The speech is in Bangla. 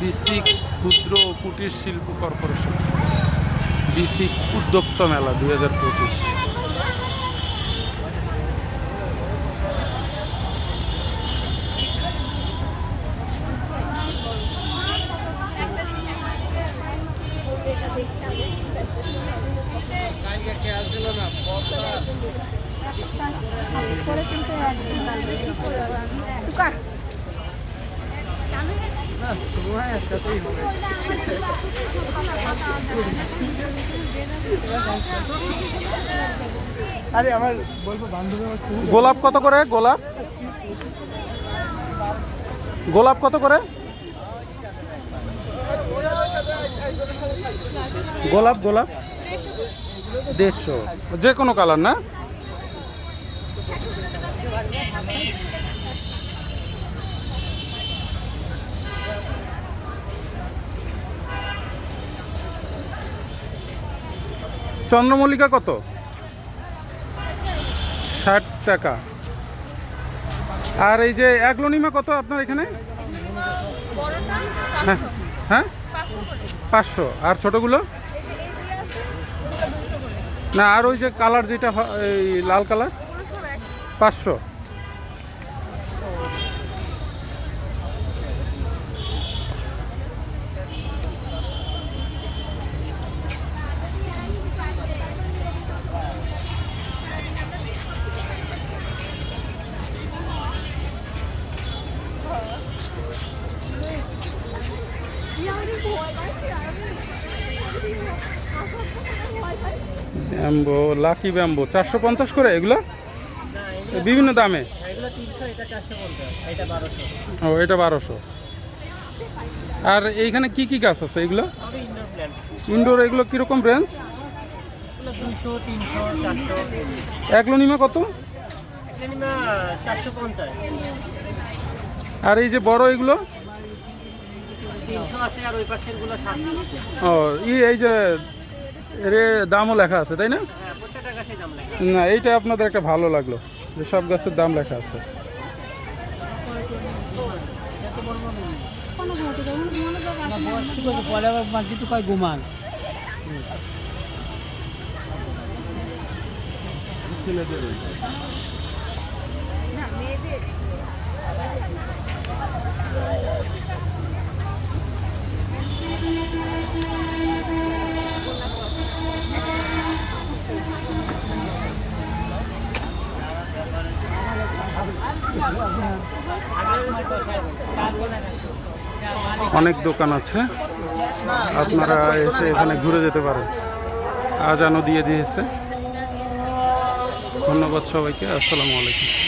বিসিক ক্ষুদ্র কুটির শিল্প কর্পোরেশন বিসিক উদ্যোক্তা মেলা দুই হাজার পঁচিশ। আরে আমার বলব, বান্ধবী গোলাপ কত করে? গোলাপ? গোলাপ কত করে? গোলাপ গোলাপ। দেড়শো। যে কোনো কালার, না? চন্দ্রমল্লিকা কত? ষাট টাকা। আর এই যে অ্যাগ্লোনিমা কত আপনার এখানে? হ্যাঁ হ্যাঁ? পাঁচশো। আর ছোটোগুলো? না, আর ওই যে কালার যেটা লাল কালার? পাঁচশো। ব্যাম্বো লাকি ব্যাম্বো চারশো পঞ্চাশ করে এগুলো? বিভিন্ন দামে? বারোশো। ও এটা বারোশো। আর এইখানে কি কি গাছ আছে এগুলো? ইনডোর এগুলো কীরকম রেঞ্জ চারশো। অ্যাগ্লোনিমা কত? আর এই যে বড় এগুলো? ও এই যে এর দামও লেখা আছে তাই না? হ্যাঁ না এইটা আপনাদের একটা ভালো লাগল যে সব গাছের দাম লেখা আছে। পরে অনেক দোকান আছে। আপনারা এসে এখানে ঘুরে যেতে পারেন। আজানও দিয়ে দিয়েছে। ধন্যবাদ সবাইকে। আসসালামু আলাইকুম।